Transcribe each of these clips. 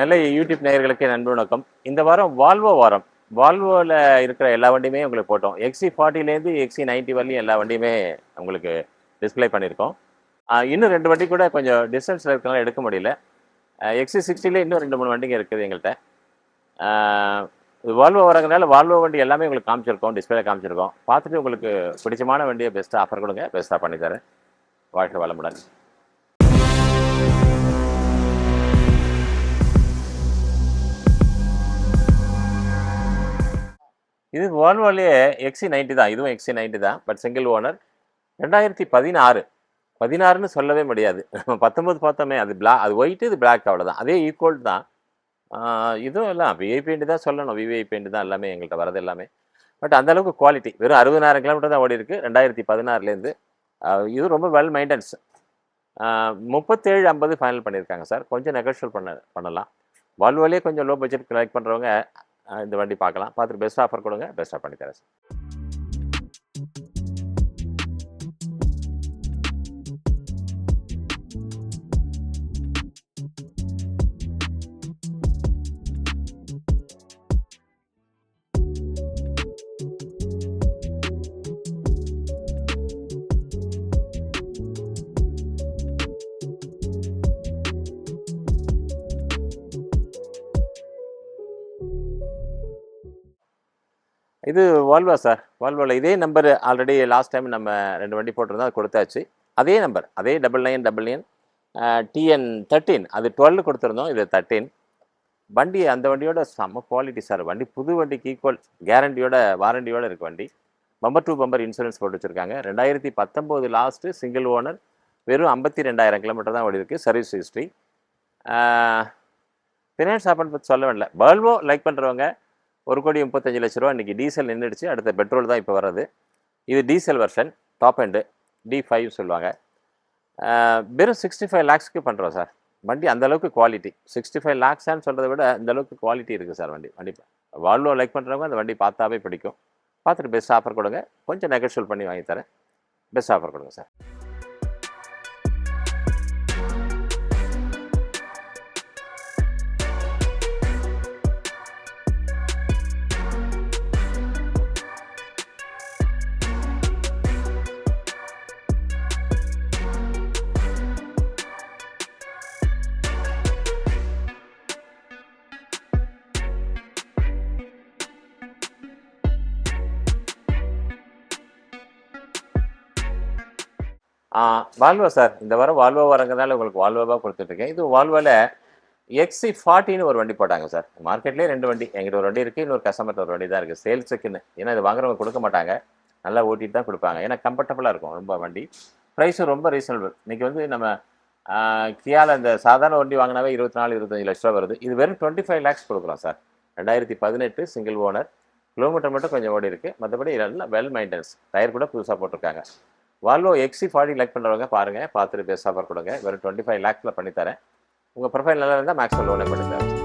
நல்ல யூடியூப் நேயர்களுக்கு நண்பு வணக்கம். இந்த வாரம் வால்வோ வாரம். வால்வோவில் இருக்கிற எல்லா வண்டியுமே உங்களுக்கு போட்டோம். எக்ஸி ஃபார்ட்டிலேருந்து எக்ஸி நைன்ட்டி வரலையும் எல்லா வண்டியுமே உங்களுக்கு டிஸ்ப்ளே பண்ணியிருக்கோம். இன்னும் ரெண்டு வண்டி கூட கொஞ்சம் டிஸ்டன்ஸில் இருக்கிறனால எடுக்க முடியல. எக்ஸி சிக்ஸ்டியில் இன்னும் ரெண்டு மூணு வண்டிங்க இருக்குது எங்கள்கிட்ட வால்வோ வரங்கனால வால்வோ வண்டி எல்லாமே உங்களுக்கு காமிச்சிருக்கோம் டிஸ்பிளே காமிச்சிருக்கோம். பார்த்துட்டு உங்களுக்கு பிடிச்சமான வண்டியை பெஸ்ட்டாக ஆஃபர் கொடுங்க பெஸ்ட்டாக பண்ணித்தரேன். வாழ்க்கை வளமுடன். இது வால்வோலேயே எக்ஸி நைன்ட்டி தான். இதுவும் எக்ஸி நைன்ட்டி தான். பட் சிங்கிள் ஓனர் ரெண்டாயிரத்தி பதினாறு. பதினாறுன்னு சொல்லவே முடியாது. நம்ம பத்தொம்பது பார்த்தோமே அது பிளா அது ஒயிட்டு இது பிளாக் அவ்வளோதான் அதே ஈக்குவல் தான். இதுவும் எல்லாம் விஐ தான் சொல்லணும். விவிஐ தான் எல்லாமே எங்கள்கிட்ட வரது எல்லாமே. பட் அந்த அளவுக்கு குவாலிட்டி வெறும் அறுபதாயிரம் கிலோமீட்டர் தான் ஓடி இருக்குது ரெண்டாயிரத்தி பதினாறுலேருந்து. இது ரொம்ப வெல் மெயின்டெனன்ஸ் முப்பத்தேழு ஐம்பது ஃபைனல் பண்ணியிருக்காங்க சார். கொஞ்சம் நெகோஷியல் பண்ண பண்ணலாம். வால்வோலே கொஞ்சம் லோ பட்ஜெட் கலெக்ட் பண்ணுறவங்க இந்த வண்டி பார்க்கலாம். பார்த்துட்டு பெஸ்ட் ஆஃபர் கொடுங்க. பெஸ்ட்டாக பண்ணித்தரேன் சார். இது வால்வா சார் வால்வோவில் இதே நம்பர் ஆல்ரெடி லாஸ்ட் டைம் நம்ம ரெண்டு வண்டி போட்டிருந்தோம் அது கொடுத்தாச்சு. அதே நம்பர் அதே double nine double nine TN thirteen அது டுவெல் கொடுத்துருந்தோம் இது தேர்ட்டீன் வண்டி அந்த வண்டியோட செம்ம குவாலிட்டி சார் வண்டி புது வண்டிக்கு ஈக்குவல் கேரண்டியோட வாரண்டியோட இருக்குது வண்டி. பம்பர் டூ பம்பர் இன்சூரன்ஸ் போட்டு வச்சுருக்காங்க. ரெண்டாயிரத்தி பத்தொம்போது லாஸ்ட்டு சிங்கிள் ஓனர் வெறும் ஐம்பத்தி ரெண்டாயிரம் கிலோமீட்டர் தான் ஓடி இருக்குது சர்வீஸ் ஹிஸ்ட்ரி ஃபினான்ஸ் ஆப்பன் பற்றி சொல்ல வேண்டிய வேல்வோ லைக் பண்ணுறவங்க ஒரு கோடி முப்பத்தஞ்சு லட்ச ரூபா இன்றைக்கி டீசல் நின்றுடுச்சு அடுத்த பெட்ரோல் தான் இப்போ வர்றது. இது diesel version top end D five சொல்லுவாங்க. வெறும் சிக்ஸ்டி ஃபைவ் லேக்ஸ்க்கு பண்ணுறோம் சார். வண்டி அந்தளவுக்கு குவாலிட்டி சிக்ஸ்டி ஃபைவ் லேக்ஸான்னு சொல்கிறத விட அந்தளவுக்கு குவாலிட்டி இருக்குது சார் வண்டி. வண்டி வால்வோ லைக் பண்ணுறவங்க அந்த வண்டி பார்த்தாவே பிடிக்கும். பார்த்துட்டு பெஸ்ட் ஆஃபர் கொடுங்க. கொஞ்சம் நெகோஷியல் பண்ணி வாங்கி தரேன். பெஸ்ட் ஆஃபர் கொடுங்க சார். வால்வோ சார் இந்த வாரம் வால்வா வரங்கிறதுனால உங்களுக்கு வால்வோவாக கொடுத்துட்ருக்கேன். இது வால்வாவில் எக்ஸி ஃபார்ட்டின்னு ஒரு வண்டி போட்டாங்க சார். மார்க்கெட்லேயே ரெண்டு வண்டி எங்கிட்ட ஒரு வண்டி இருக்குது இன்னொரு கஸ்டமர்கிட்ட ஒரு வண்டி தான் இருக்குது சேல்ஸுக்குன்னு ஏன்னா இது வாங்குறவங்க கொடுக்க மாட்டாங்க. நல்லா ஓட்டிட்டு தான் கொடுப்பாங்க. ஏன்னா கம்ஃபர்டபுளாக இருக்கும் ரொம்ப வண்டி. ப்ரைஸும் ரொம்ப ரீசனபிள் இன்றைக்கி வந்து நம்ம கியாவில் இந்த சாதாரண வண்டி வாங்கினாவே இருபத்தி நாலு இருபத்தஞ்சு லட்ச ரூபா வருது. இது வெறும் டுவெண்ட்டி ஃபைவ் லேக்ஸ் கொடுக்குறோம் சார். ரெண்டாயிரத்தி பதினெட்டு சிங்கிள் ஓனர் கிலோமீட்டர் மட்டும் கொஞ்சம் ஓடி இருக்குது மற்றபடி எல்லாம் வெல் மெயின்டெனன்ஸ் டயர் கூட புதுசாக போட்டிருக்காங்க. வால்வோ எக்ஸி ஃபார்ட்டி லைக் பண்ணுறவங்க பாருங்கள் பார்த்துட்டு பேசாமல் கொடுங்க. வெறும் டுவெண்ட்டி ஃபைவ் லேக்ஸில் பண்ணித்தரேன். உங்கள் ப்ரொஃபைல் நல்லா இருந்தால் மேக்ஸிமம் லோனே பண்ணித்தரேன்.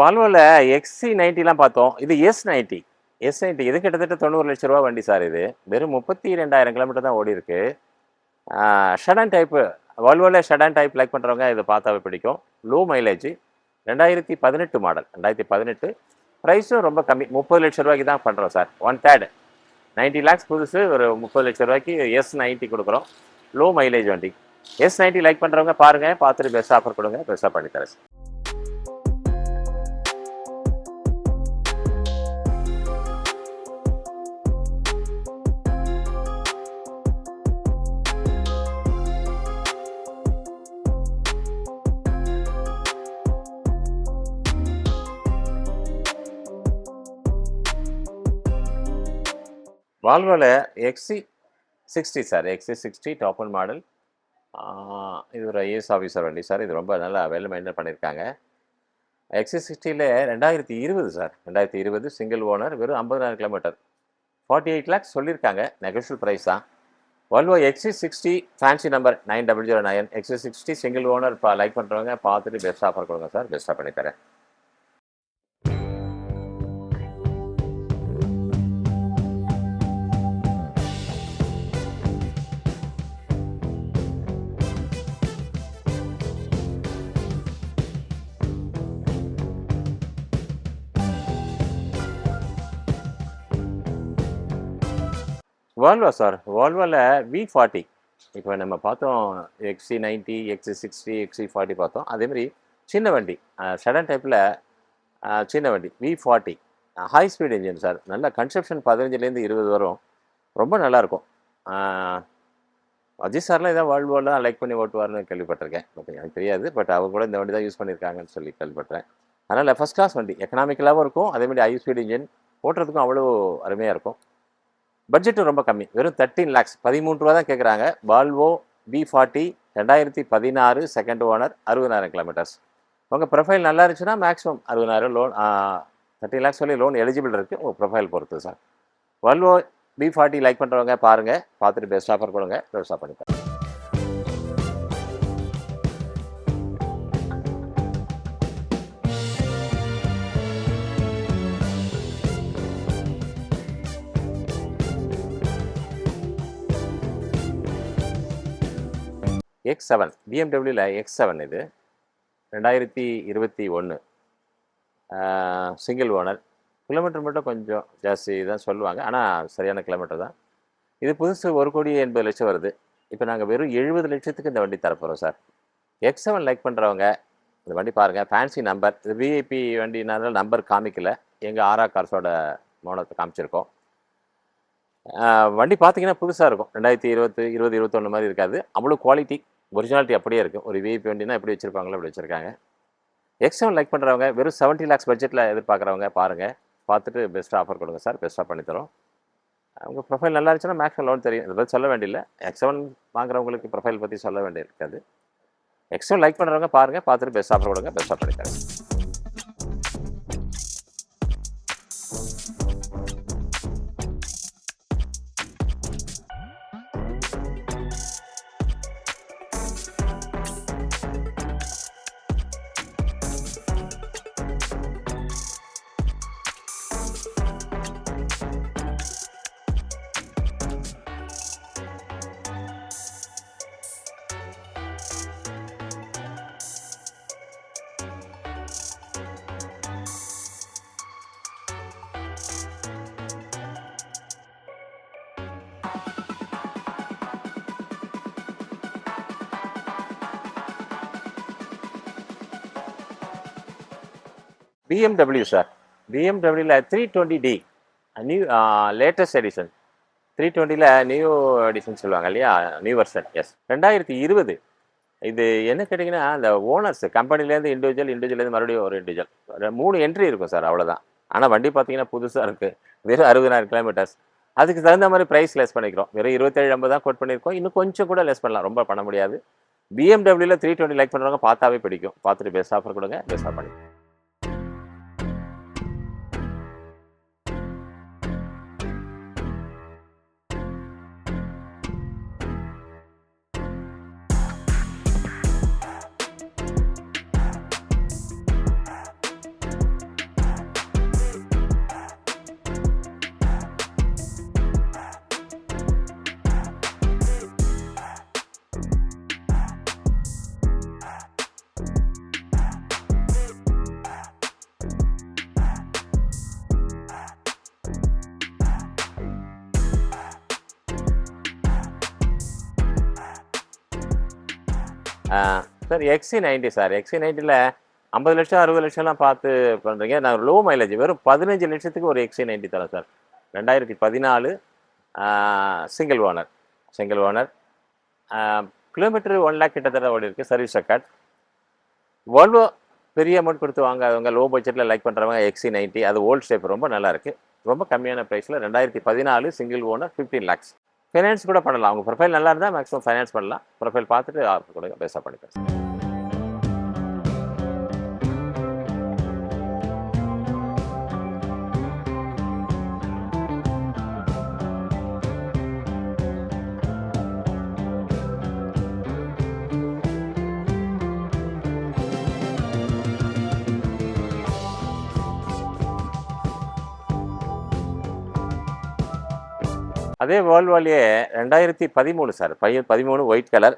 வால்வோவில் எக்ஸி நைன்ட்டிலாம் பார்த்தோம். இது எஸ் நைன்ட்டி எஸ் நைன்ட்டி இது கிட்டத்தட்ட தொண்ணூறு லட்ச ரூபா வண்டி சார் இது. வெறும் முப்பத்தி ரெண்டாயிரம் கிலோமீட்டர் தான் ஓடி இருக்கு. ஷடான் டைப்பு வால்வோவில் ஷடான் டைப் லைக் பண்ணுறவங்க இதை பார்த்தாவே பிடிக்கும். லோ மைலேஜ் ரெண்டாயிரத்தி பதினெட்டு மாடல் ரெண்டாயிரத்தி பதினெட்டு. ப்ரைஸும் ரொம்ப கம்மி. முப்பது லட்ச ரூபாய்க்கு தான் பண்ணுறோம் sir. One third ninety lakhs புதுசு. ஒரு முப்பது லட்ச ரூபாய்க்கு எஸ் நைன்ட்டி கொடுக்குறோம். லோ மைலேஜ் வண்டி. எஸ் நைன்ட்டி லைக் பண்ணுறவங்க பாருங்கள் பார்த்துட்டு பெஸ்ட் ஆஃபர் கொடுங்க. பெஸ்ட்டாக பண்ணித்தரேன் வால்வோவில் XC sixty sir XC sixty top end model இது ஒரு ஐஏஎஸ் ஆஃபீஸர் வண்டி சார் இது ரொம்ப நல்லா வெல் மெயின்டைன் பண்ணியிருக்காங்க எக்ஸி சிக்ஸ்டியில் ரெண்டாயிரத்தி இருபது சார் ரெண்டாயிரத்தி இருபது சிங்கிள் ஓனர் வெறும் ஐம்பதாயிரம் கிலோமீட்டர் ஃபார்ட்டி எயிட் லேக்ஸ் சொல்லியிருக்காங்க நெகோஷியல் ப்ரைஸ் தான். Volvo XC sixty fancy number nine double zero nine XC sixty single owner இப்போ லைக் பண்ணுறவங்க பார்த்துட்டு பெஸ்ட் ஆஃபர் கொடுங்க சார் பெஸ்ட்டாக பண்ணித்தரேன். Volvo sir. வால்வாவில் வி ஃபார்ட்டி இப்போ நம்ம பார்த்தோம் XC ninety XC sixty XC forty பார்த்தோம். அதேமாதிரி சின்ன வண்டி சடன் டைப்பில் சின்ன வண்டி V forty high speed engine sir. நல்ல கன்செப்ஷன் பதினஞ்சுலேருந்து இருபது வரும். ரொம்ப நல்லாயிருக்கும். அஜித் சார்லாம் இதான் வால்வோலாம் லைக் பண்ணி ஓட்டுவார்னு கேள்விப்பட்டிருக்கேன். பட் எனக்கு தெரியாது. பட் அவர் கூட இந்த வண்டி தான் யூஸ் பண்ணியிருக்காங்கன்னு சொல்லி கேள்விப்பட்டேன் அதனால் ஃபஸ்ட் கிளாஸ் வண்டி. எக்கனாமிக்கலாகவும் இருக்கும். அதேமாதிரி ஹை ஸ்பீட் இன்ஜின் ஓட்டுறதுக்கும் அவ்வளோ அருமையாக இருக்கும். பட்ஜெட்டும் ரொம்ப கம்மி. வெறும் தேர்ட்டீன் லேக்ஸ் பதிமூன்று ரூபா தான் கேட்குறாங்க வால்வோ பி ஃபார்ட்டி ரெண்டாயிரத்தி பதினாறு செகண்ட் ஓனர் அறுபதாயிரம் கிலோமீட்டர்ஸ் உங்கள் ப்ரொஃபைல் நல்லா இருந்துச்சுன்னா மேக்ஸிமம் அறுபதாயிரம் லோன் தேர்ட்டி லேக்ஸ் சொல்லி லோன் எலிஜிபிள் இருக்குது உங்கள் ப்ரொஃபைல் பொறுத்து sir Volvo B forty like பண்ணுறவங்க பாருங்கள் பார்த்துட்டு பெஸ்ட் ஆஃபர் கொடுங்க. பெஸ்ட்டாக பண்ணி எக்ஸ் செவன் பிஎம்டபிள்யூவில் எக்ஸ் செவன் இது. ரெண்டாயிரத்தி இருபத்தி ஒன்று சிங்கிள் ஓனர் கிலோமீட்டர் மட்டும் கொஞ்சம் ஜாஸ்தி தான் சொல்லுவாங்க. ஆனால் சரியான கிலோமீட்டர் தான். இது புதுசு ஒரு கோடி எண்பது லட்சம் வருது. இப்போ நாங்கள் வெறும் எழுபது லட்சத்துக்கு இந்த வண்டி தரப்போகிறோம் சார். எக்ஸ் செவன் லைக் பண்ணுறவங்க இந்த வண்டி பாருங்கள் ஃபேன்சி நம்பர் இது விஐபி வண்டினால நம்பர் காமிக்கல. எங்கள் ஆரா கார்ஸோட மோனத்தை காமிச்சிருக்கோம். வண்டி பார்த்தீங்கன்னா புதுசாக இருக்கும். ரெண்டாயிரத்தி இருபத்தி இருபது இருபத்தொன்று மாதிரி இருக்காது. அவ்வளோ குவாலிட்டி ஒரிஜினாலிட்டி அப்படியே இருக்கும் ஒரு விஐபி வண்டினா எப்படி வச்சுருப்பாங்களோ அப்படி வச்சுருக்காங்க. எக்ஸ்எம் லைக் பண்ணுறவங்க வெறும் செவன்ட்டி லேக்ஸ் பட்ஜெட்டில் எதிர்பார்க்குறவங்க பாருங்கள் பார்த்துட்டு பெஸ்ட் ஆஃபர் கொடுங்க சார் பெஸ்ட்டாக பண்ணித்தரோம் அவங்க ப்ரொஃபைல் நல்லா இருந்துச்சுன்னா மேக்ஸிமம் லோன் தெரியும். இதை பற்றி சொல்ல வேண்டியில்லை. எக்ஸ் வாங்குறவங்களுக்கு ப்ரொஃபைல் பற்றி சொல்ல வேண்டியது இருக்காது லைக் பண்ணுறவங்க பாருங்கள் பார்த்துட்டு பெஸ்ட் ஆஃபர் கொடுங்க. பெஸ்ட்டாக பண்ணித்தரேன் BMW sir பிஎம்டபிள்யூவில் three twenty D new latest edition three டுவெண்ட்டியில் நியூ எடிஷன் சொல்லுவாங்க இல்லையா? நியூ வெர்ஷன் எஸ் ரெண்டாயிரத்தி இருபது. இது என்ன கேட்டிங்கன்னா அந்த ஓனர்ஸ் கம்பெனிலேருந்து இண்டிவிஜுவல் இண்டிவிஜுவலேருந்து மறுபடியும் ஒரு இண்டிவிஜுவல் மூணு என்ட்ரி இருக்கும் சார் அவ்வளோதான் ஆனால் வண்டி பார்த்தீங்கன்னா புதுசாக இருக்குது வெறும் அறுபதாயிரம் கிலோமீட்டர்ஸ் அதுக்கு தகுந்த மாதிரி ப்ரைஸ் லெஸ் பண்ணிக்கிறோம். வெறும் இருபத்தேழு ஐம்பது தான் கோட் பண்ணியிருக்கோம். இன்னும் கொஞ்சம் கூட லெஸ் பண்ணலாம். ரொம்ப பண்ண முடியாது. பிஎம்டபிள்யூவில் த்ரீ டுவெண்ட்டி லைக் பண்ணுறவங்க பார்த்தாவே பிடிக்கும். பார்த்துட்டு பெஸ்ட் ஆஃபர் கொடுங்க. பெஸ்ட்டாக பண்ணி sir XC ninety sir. XC நைன்ட்டியில் ஐம்பது லட்சம் அறுபது லட்சம்லாம் பார்த்து பண்ணுறீங்க நான் லோ மைலேஜ் வெறும் பதினஞ்சு லட்சத்துக்கு ஒரு எக்ஸி நைன்ட்டி தரேன் சார். ரெண்டாயிரத்தி பதினாலு single owner single owner kilometre one lakh கிட்டத்தட்ட ஓடி இருக்குது சர்வீஸ் ரெக்கார்ட் வால்வோ பெரிய அமௌண்ட் கொடுத்து வாங்காதவங்க லோ பட்ஜெட்டில் லைக் பண்ணுறவங்க எக்ஸி நைன்ட்டி அது ஓல்ட் ஷேப் ரொம்ப நல்லா இருக்குது ரொம்ப கம்மியான ப்ரைஸில் ரெண்டாயிரத்தி பதினாலு single owner fifteen lakhs finance கூட பண்ணலாம். அவங்க ப்ரொஃபைல் நல்லா இருந்தால் மேக்ஸிமம் ஃபைனான்ஸ் பண்ணலாம். ப்ரொஃபைல் பார்த்துட்டு ஆஃபர் கொடுங்க பண்ணி பேசலாம் அதே வேர்ல்வாலேயே ரெண்டாயிரத்தி பதிமூணு சார். பையன் பதிமூணு ஒயிட் கலர்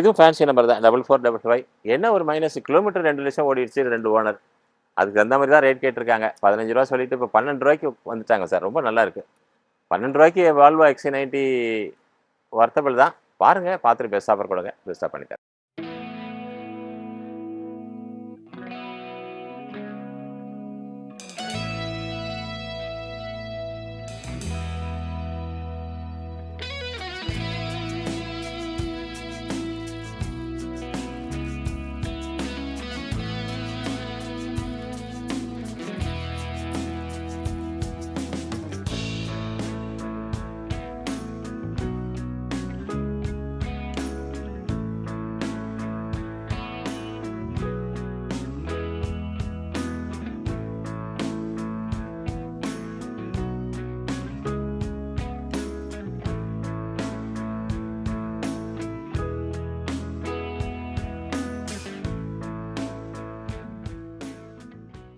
இதுவும் ஃபேன்சி நம்பர் தான். டபுள் ஃபோர் டபுள் ஃபைவ் என்ன ஒரு மைனஸ் கிலோமீட்டர் ரெண்டு லட்சம் ஓடிடுச்சு ரெண்டு ஓனர் அதுக்கு அந்த மாதிரி தான் ரேட் கேட்டிருக்காங்க. பதினஞ்சு ரூபா சொல்லிட்டு இப்போ பன்னெண்டு ரூபாய்க்கு வந்துட்டாங்க சார். ரொம்ப நல்லா இருக்குது பன்னெண்டு ரூபாய்க்கு வால்வோ எக்ஸி நைன்ட்டி வர்த்தபிள் தான். பாருங்கள் பார்த்துட்டு பெஸ்ட் ஆஃபர் கொடுங்க. பெஸ்ட்டாக பண்ணித்தரேன்.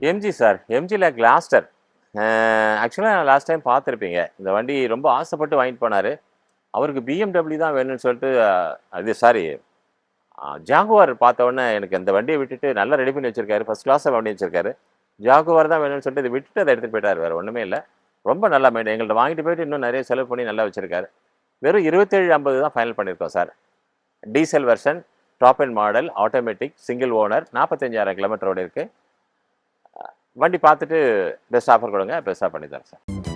எம்ஜி சார் எம்ஜியில் கிளாஸ்டர் ஆக்சுவலாக லாஸ்ட் டைம் பார்த்துருப்பீங்க. இந்த வண்டி ரொம்ப ஆசைப்பட்டு வாங்கிட்டு போனார். அவருக்கு பிஎம்டபிள்யூ தான் வேணும்னு சொல்லிட்டு அது சாரி ஜாகுவார் பார்த்தோன்னே எனக்கு இந்த வண்டியை விட்டுட்டு நல்லா ரெடி பண்ணி வச்சுருக்காரு. ஃபர்ஸ்ட் கிளாஸாக வண்டி வச்சிருக்காரு. ஜாகுவார் தான் வேணும்னு சொல்லிட்டு இதை விட்டுட்டு அதை எடுத்துகிட்டு போயிட்டார். வேறு ஒன்றுமே இல்லை. ரொம்ப நல்லா மெயின் எங்கள்கிட்ட வாங்கிட்டு போயிட்டு இன்னும் நிறைய செலவு பண்ணி நல்லா வச்சுருக்காரு. வெறும் இருபத்தேழு ஐம்பது தான் ஃபைனல் பண்ணியிருக்கோம் sir diesel version top end model automatic single owner நாற்பத்தஞ்சாயிரம் கிலோமீட்டரோட இருக்குது வண்டி பார்த்துட்டு பெஸ்ட் ஆஃபர் கொடுங்க பெஸ்ட்டாக பண்ணி தரேன் சார்